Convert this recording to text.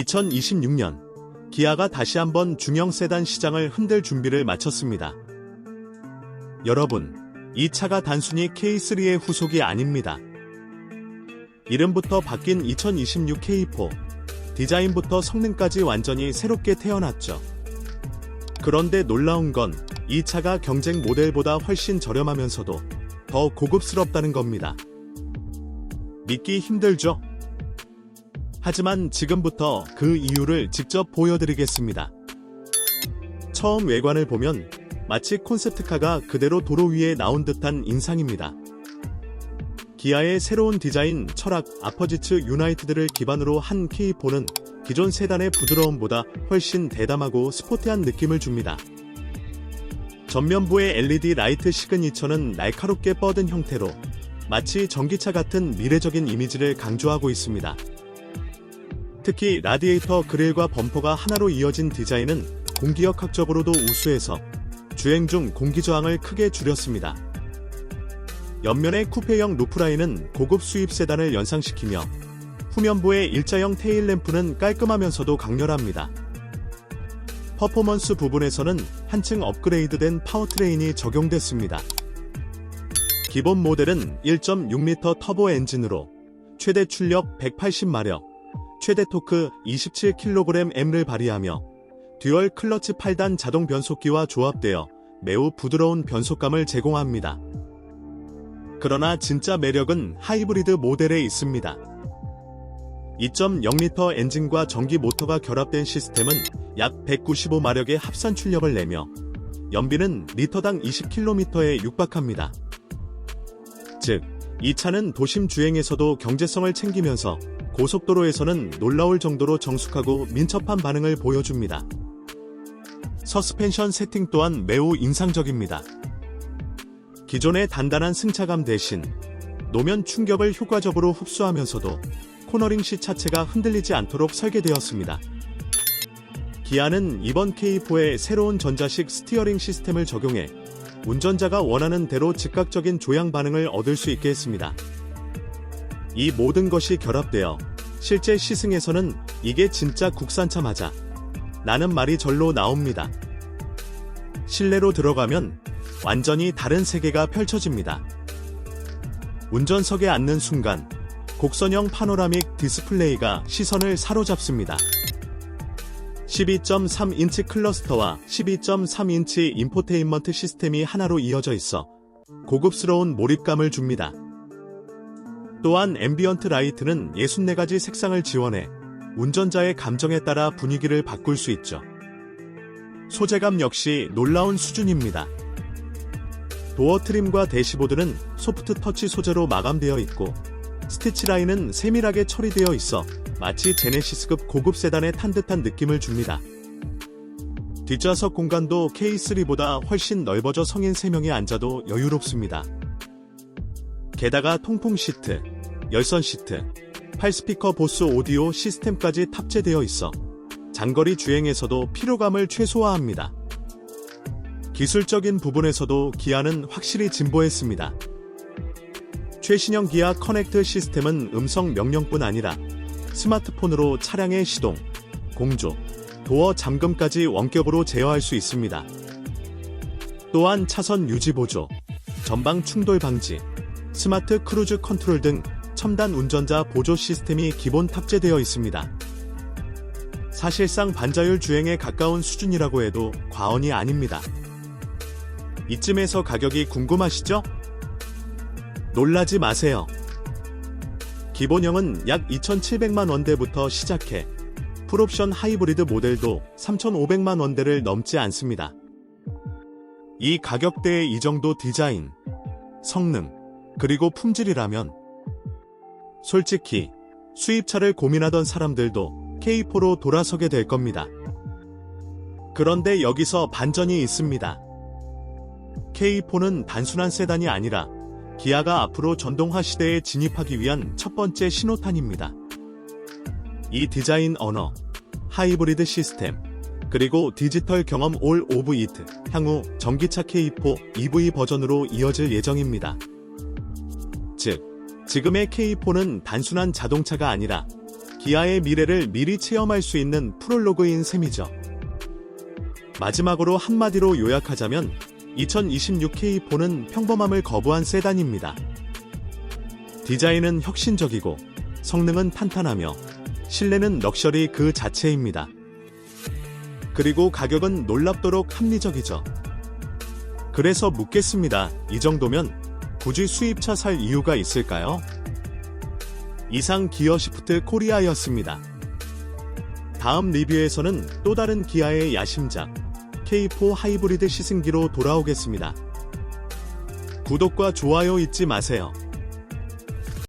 2026년 기아가 다시 한번 중형 세단 시장을 흔들 준비를 마쳤습니다. 여러분, 이 차가 단순히 K3의 후속이 아닙니다. 이름부터 바뀐 2026 K4, 디자인부터 성능까지 완전히 새롭게 태어났죠. 그런데 놀라운 건 이 차가 경쟁 모델보다 훨씬 저렴하면서도 더 고급스럽다는 겁니다. 믿기 힘들죠? 하지만 지금부터 그 이유를 직접 보여드리겠습니다. 처음 외관을 보면 마치 콘셉트카가 그대로 도로 위에 나온 듯한 인상입니다. 기아의 새로운 디자인 철학 아퍼지츠 유나이티드를 기반으로 한 K4는 기존 세단의 부드러움보다 훨씬 대담하고 스포티한 느낌을 줍니다. 전면부의 LED 라이트 시그니처는 날카롭게 뻗은 형태로 마치 전기차 같은 미래적인 이미지를 강조하고 있습니다. 특히 라디에이터 그릴과 범퍼가 하나로 이어진 디자인은 공기역 학적으로도 우수해서 주행 중 공기 저항을 크게 줄였습니다. 옆면의 쿠페형 루프라인은 고급 수입 세단을 연상시키며 후면부의 일자형 테일 램프는 깔끔하면서도 강렬합니다. 퍼포먼스 부분에서는 한층 업그레이드된 파워트레인이 적용됐습니다. 기본 모델은 1.6L 터보 엔진으로 최대 출력 180마력, 최대 토크 27kgm를 발휘하며 듀얼 클러치 8단 자동 변속기와 조합되어 매우 부드러운 변속감을 제공합니다. 그러나 진짜 매력은 하이브리드 모델에 있습니다. 2.0L 엔진과 전기 모터가 결합된 시스템은 약 195마력의 합산 출력을 내며 연비는 리터당 20km에 육박합니다. 즉, 이 차는 도심 주행에서도 경제성을 챙기면서 고속도로에서는 놀라울 정도로 정숙하고 민첩한 반응을 보여줍니다. 서스펜션 세팅 또한 매우 인상적입니다. 기존의 단단한 승차감 대신 노면 충격을 효과적으로 흡수하면서도 코너링 시 차체가 흔들리지 않도록 설계되었습니다. 기아는 이번 K4에 새로운 전자식 스티어링 시스템을 적용해 운전자가 원하는 대로 즉각적인 조향 반응을 얻을 수 있게 했습니다. 이 모든 것이 결합되어 실제 시승에서는 이게 진짜 국산차 맞아. 라는 말이 절로 나옵니다. 실내로 들어가면 완전히 다른 세계가 펼쳐집니다. 운전석에 앉는 순간 곡선형 파노라믹 디스플레이가 시선을 사로잡습니다. 12.3인치 클러스터와 12.3인치 인포테인먼트 시스템이 하나로 이어져 있어 고급스러운 몰입감을 줍니다. 또한 앰비언트 라이트는 64가지 색상을 지원해 운전자의 감정에 따라 분위기를 바꿀 수 있죠. 소재감 역시 놀라운 수준입니다. 도어 트림과 대시보드는 소프트 터치 소재로 마감되어 있고 스티치 라인은 세밀하게 처리되어 있어 마치 제네시스급 고급 세단에 탄 듯한 느낌을 줍니다. 뒷좌석 공간도 K3보다 훨씬 넓어져 성인 3명이 앉아도 여유롭습니다. 게다가 통풍 시트, 열선 시트, 8스피커 보스 오디오 시스템까지 탑재되어 있어 장거리 주행에서도 피로감을 최소화합니다. 기술적인 부분에서도 기아는 확실히 진보했습니다. 최신형 기아 커넥트 시스템은 음성 명령뿐 아니라 스마트폰으로 차량의 시동, 공조, 도어 잠금까지 원격으로 제어할 수 있습니다. 또한 차선 유지 보조, 전방 충돌 방지, 스마트 크루즈 컨트롤 등 첨단 운전자 보조 시스템이 기본 탑재되어 있습니다. 사실상 반자율 주행에 가까운 수준이라고 해도 과언이 아닙니다. 이쯤에서 가격이 궁금하시죠? 놀라지 마세요. 기본형은 약 2,700만 원대부터 시작해 풀옵션 하이브리드 모델도 3,500만 원대를 넘지 않습니다. 이 가격대의 이 정도 디자인, 성능, 그리고 품질이라면 솔직히 수입차를 고민하던 사람들도 K4로 돌아서게 될 겁니다. 그런데 여기서 반전이 있습니다. K4는 단순한 세단이 아니라 기아가 앞으로 전동화 시대에 진입하기 위한 첫 번째 신호탄입니다. 이 디자인 언어, 하이브리드 시스템, 그리고 디지털 경험 올 오브 이트, 향후 전기차 K4 EV 버전으로 이어질 예정입니다. 즉, 지금의 K4는 단순한 자동차가 아니라 기아의 미래를 미리 체험할 수 있는 프롤로그인 셈이죠. 마지막으로 한마디로 요약하자면 2026 K4는 평범함을 거부한 세단입니다. 디자인은 혁신적이고 성능은 탄탄하며 실내는 럭셔리 그 자체입니다. 그리고 가격은 놀랍도록 합리적이죠. 그래서 묻겠습니다. 이 정도면 굳이 수입차 살 이유가 있을까요? 이상 기어 시프트 코리아였습니다. 다음 리뷰에서는 또 다른 기아의 야심작 K4 하이브리드 시승기로 돌아오겠습니다. 구독과 좋아요 잊지 마세요.